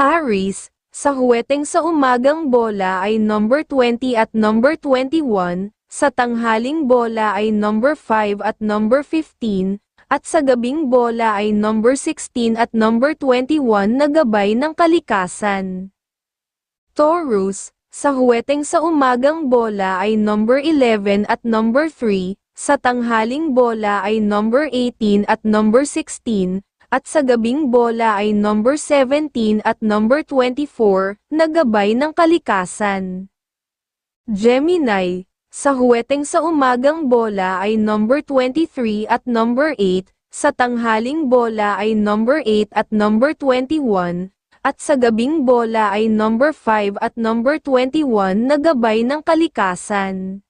Aries, sa huweteng sa umagang bola ay number 20 at number 21, sa tanghaling bola ay number 5 at number 15, at sa gabing bola ay number 16 at number 21 na gabay ng kalikasan. Taurus, sa huweteng sa umagang bola ay number 11 at number 3, sa tanghaling bola ay number 18 at number 16, at sa gabing bola ay number 17 at number 24, na gabay ng kalikasan. Gemini, sa huweteng sa umagang bola ay number 23 at number 8, sa tanghaling bola ay number 8 at number 21, at sa gabing bola ay number 5 at number 21 na gabay ng kalikasan.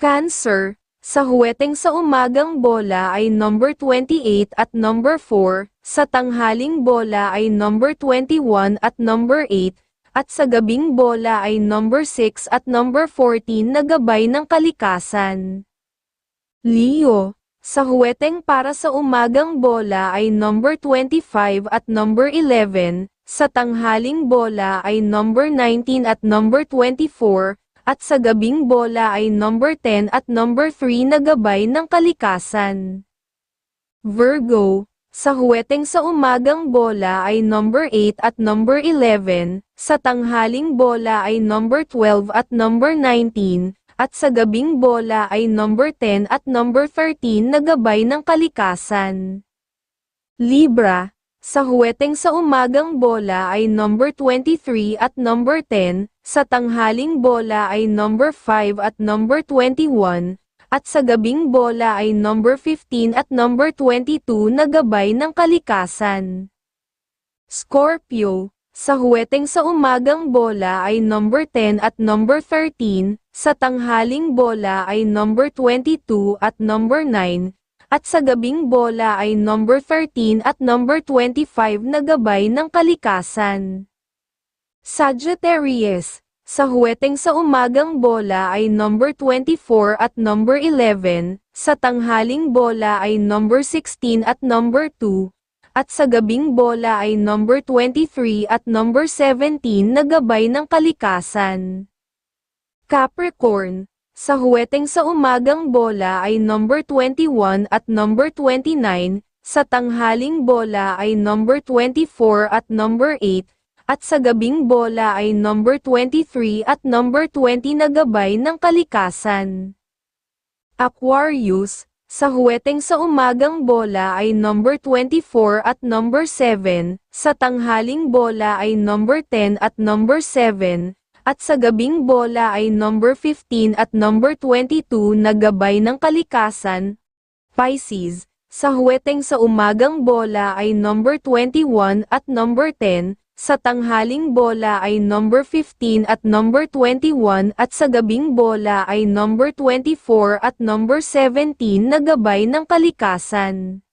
Cancer, sa huweteng sa umagang bola ay number 28 at number 4, sa tanghaling bola ay number 21 at number 8, at sa gabing bola ay number 6 at number 14 na gabay ng kalikasan. Leo, sa huweteng para sa umagang bola ay number 25 at number 11, sa tanghaling bola ay number 19 at number 24, at sa gabing bola ay number 10 at number 3 na gabay ng kalikasan. Virgo, sa huweteng sa umagang bola ay number 8 at number 11, sa tanghaling bola ay number 12 at number 19, at sa gabing bola ay number 10 at number 13 na gabay ng kalikasan. Libra, sa huweteng sa umagang bola ay number 23 at number 10, sa tanghaling bola ay number 5 at number 21, at sa gabing bola ay number 15 at number 22 na gabay ng kalikasan. Scorpio, sa huweteng sa umagang bola ay number 10 at number 13, sa tanghaling bola ay number 22 at number 9, at sa gabing bola ay number 13 at number 25 na gabay ng kalikasan. Sagittarius, sa huweteng sa umagang bola ay number 24 at number 11, sa tanghaling bola ay number 16 at number 2, at sa gabing bola ay number 23 at number 17 na gabay ng kalikasan. Capricorn, sa huweteng sa umagang bola ay number 21 at number 29, sa tanghaling bola ay number 24 at number 8, at sa gabing bola ay number 23 at number 20 na gabay ng kalikasan. Aquarius, sa huweteng sa umagang bola ay number 24 at number 7, sa tanghaling bola ay number 10 at number 7, at sa gabing bola ay number 15 at number 22 na gabay ng kalikasan. Pisces, sa huweteng sa umagang bola ay number 21 at number 10, sa tanghaling bola ay number 15 at number 21 at sa gabing bola ay number 24 at number 17 na gabay ng kalikasan.